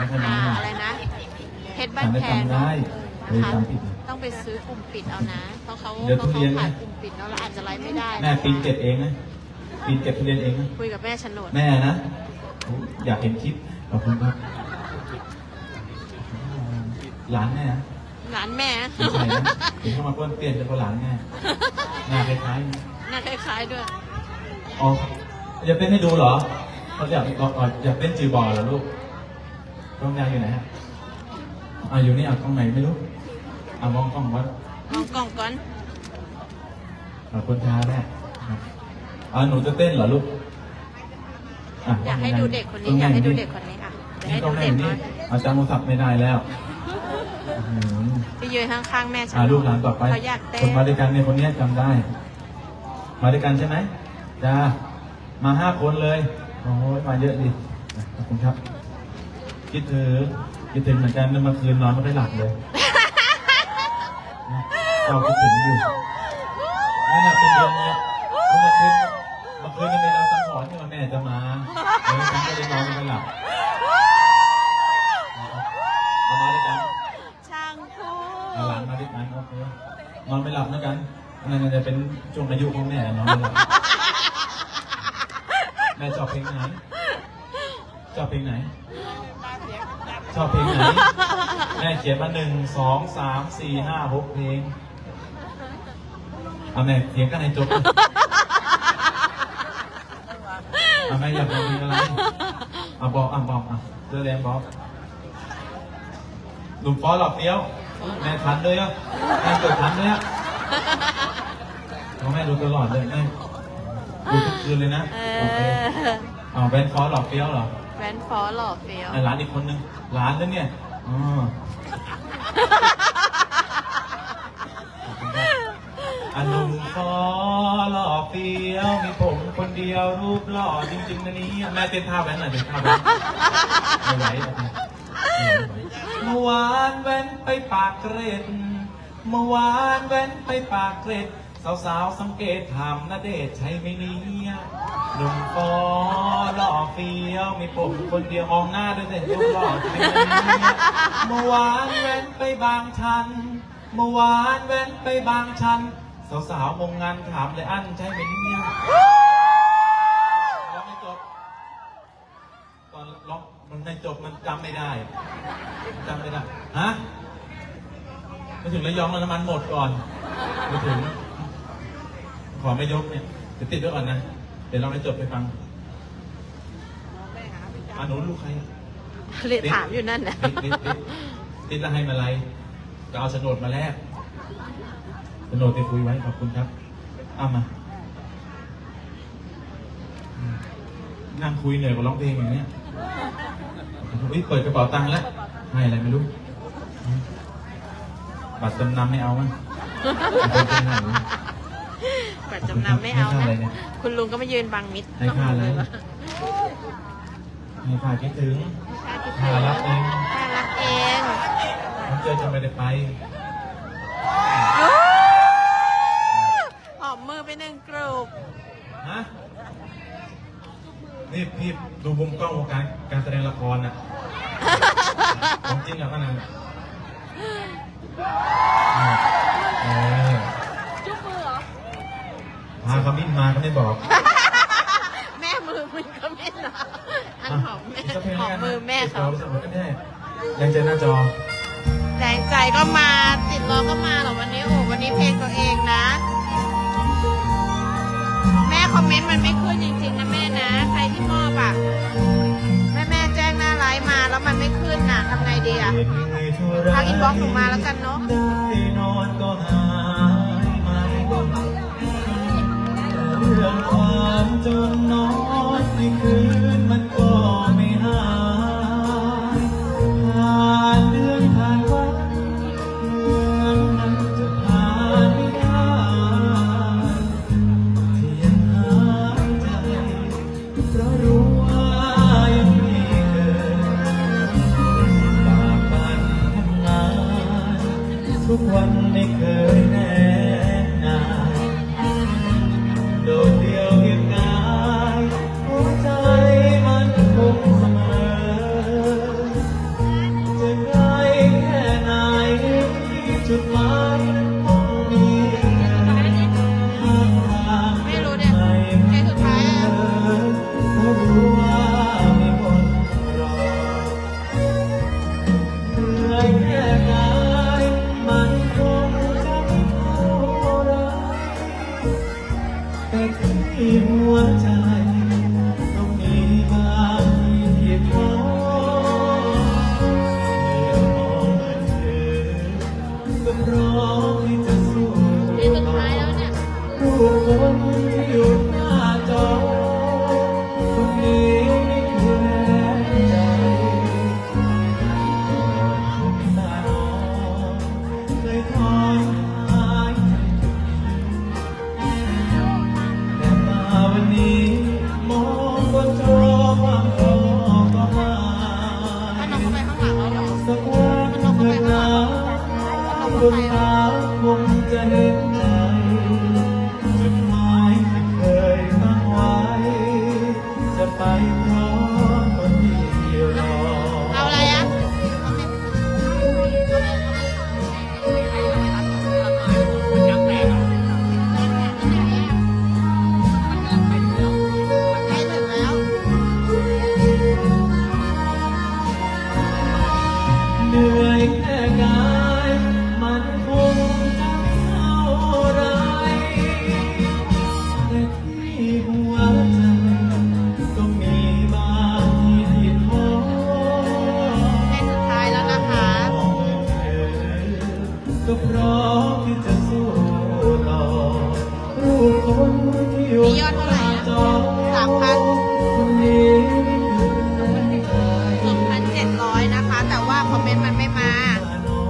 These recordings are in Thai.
ไม่ใช่อ่าน้ำอะไรนะเพชรบ้าจำนได้แพงจำได้เคยนะคะจำผิดต้องไปซื้อกลุ่มปิดเอานะ เพราะเขาเดี๋ยวเพราะทุเขาเรียน ขายนะกลุ่มปิดแล้วเราอาจจะไลฟ์ไม่ได้แม่ปีนเก็บเองนะปีนเก็บทุเรียนเองนะ คุยกับแม่โฉนดแม่นะโอ้อยากเห็นคลิปขอบคุณครับหลานแม่นะหลานแม่ไม่ใช่นะเห็นเข้ามาป้วนเปลี่ยนเป็นคนหลานแม่หน้าคล้ายๆนะหน้าคล้ายๆด้วย อ๋ออยากเต้นให้ดูเหรอเขาอยากอ๋ออยากเต้นจือบอลเหรอลูก กล้องยาวอยู่ไหนฮะอะอยู่นี่อะกล้องไหนไม่รู้อะมองกล้องวัดมองกล่องก่อนขอบคุณครับแม่อะหนูจะเต้นเหรอลูกะอยากให้ดูเด็กคนนี้ตรงอไหยากให้ดูเด็กคนนี้อะเดี๋ยวนี่ให้ตรดูงไหนเด็กหน่นี่อยอาจารย์มุสับไม่ได้แล้วอื้อหือไปยืนข้างๆแม่โฉนอะดลูกหลานต่อไปเขาอยากเต้คนนมาด้วยกันเนี่ยคนเนี้ยจำได้ มาด้วยกันใช่ไหมจ้ามาห้าคนเลยโอ้ยมาเยอะดิขอบคุณครับ คิดถึงคิดถึงเหมือนกันเมื่อคืนนอนไม่ได้หลับเลยเราคิดถึงอยู่นั่นแหละเป็นเดือนเนี่ยเมื่อคืนเมื่อคืนยังมีเราสังหรณ์ที่ว่าแม่จะมาเออฉันก็เลยนอนไม่ได้หลับเอามาด้วยกันช่างพูเอาหลานดมาด้วยกันโอเคนอนไม่หลับด้วยกันนั่นจะเป็นช่วงอายุของแม่นอนไม่หลับแม่ชอบเพลงไหนชอบเพลงไหน ชอบเพลงไหนแม่เขียนมาหนึ่งสองสามสี่ห้าหกเพลงเอาแม่เขียนกันให้จบเอาแม่อยากฟังเพลงอะไรเอาบอกอะบอกอะเสื้อแดงบอกหนุ่มฟอหลอกเดียวแม่ทันเลยอะแม่เกิดทันเลยอะเอแม่ดูตลอดเลยแม่ดูทุกคืนเลยนะอโอเคอเอาแบนฟอหลอกเดียวเหรอ แวนฟอหล่อเฟี้ยวไอ้ร้านอีกคนนึงร้านนั้นเนี่ยอ๋ออันนุ่มฟอหล่อเฟี้ยวมีผมคนเดียวรูปหล่อจริงๆนะนี้แม่เต้นท่าแว้นหน่อยเต้นท่าแว้นไม่ไหวโอเคเมื่อวานแว้นไปปากเกร็ดเมื่อวานแว้นไปปากเกร็ด สาวๆสังเกตถามนาเดชใช่ไหมเนี่ยหนุ่มฟอหล่อเฟี้ยวมีผมคนเดียวมองหน้าด้วยแต่รูปหล่อใช่ไหมเนี่ยเมื่อวานแว้นไปบางชันเมื่อวานแว้นไปบางชัน สาวๆมงงานถามเลยอันใช่ไหมเนี่ยร้องไม่จบตอนร้องมันไม่จบมันจำไม่ได้จำไม่ได้ฮะมาถึงระยองแล้วน้ำมันหมดก่อนมาถึง ขอไม่ยกเนี่ยเดี๋ยวติดไว้ก่อนนะ เดี๋ยวเราไปจบไปฟังอาหนูลูกใครเรียนถามอยู่นั่นนะติดติดติดติดแล้วให้มาอะไรก็เอาโฉนดมาแลกโฉนดที่คุยไว้ขอบคุณครับเอามาอืมนั่งคุยเหนื่อยกว่าร้องเพลงอย่างเนี้ยอุ้ยเปิดกระเป๋าตังค์แล้วให้อะไรไม่รู้อืมบัตรจำนำไม่เอามั้ง บัตรจำนำไม่เอาให้ค่าอะไรเนี่นะยคุณลุงก็มายืนบังมิดให้ค่าอะไรเลยว่าให้พาคิดถึงค่าคิดค่ารับเองค่ารับเองผมเจอจะไม่ได้ไปหอมมือไปหนึ่งกรุบฮะนี่พี่ดูมุมกล้องวงการการแสดงละครน่ะของจริงเหรอขนาดนั้ ไม่บอก แม่มือมึงก็ไม่เหรออันหอมแม่ะกเพลงหอมล้วกันนะมือแม่เขาติดต่อไปสักหน่อยก็ได้ยังเจอหน้าจอ แรงใจก็มาติดรอก็มาเหรอวันนี้โอ้วันนี้เพลงตัวเองนะ แม่คอมเมนต์มันไม่ขึ้นจริงๆนะแม่นะ ใครที่มอบอะแม่แม่ๆแจ้งหน้าไลฟ์มาแล้วมันไม่ขึ้นน่ะทำไงดีอะทางอินบ็อกซ์หนูมาแล้วกันเนอะ รื่องความจนน้อยในคืนมันก็ไม่หายผ่านเดือนผ่านวันเหมือนมันจะผ่านไม่ได้ที่ยังหายใจเพราะรู้ว่ายังมีเธอปากบันทำงานทุกวันไม่เคยแน่ mine. ที่สุดท้ายแล้วเนี่ย 我在 มียอดเท่าไหร่อะสามพันสองพันเจ็ดร้อยนะคะ แต่ว่าคอมเมนต์มันไม่มา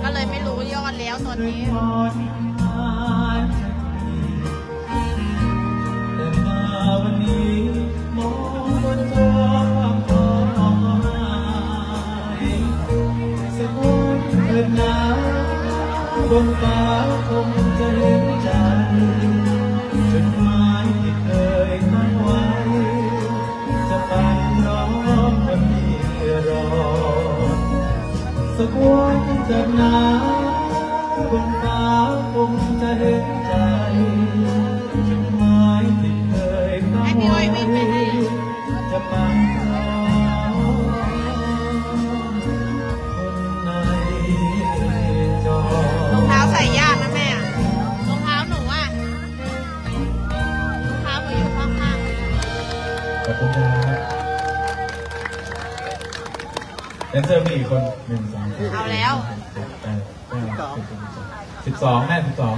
ก็เลยไม่รู้ยอดแล้วตอนนี้ บนฟ้าคง อบคุณนครับแดนเซอร์มีอีกคนหนึ่งสองสามเอาแล้ว สิบสองแม่สิบสอง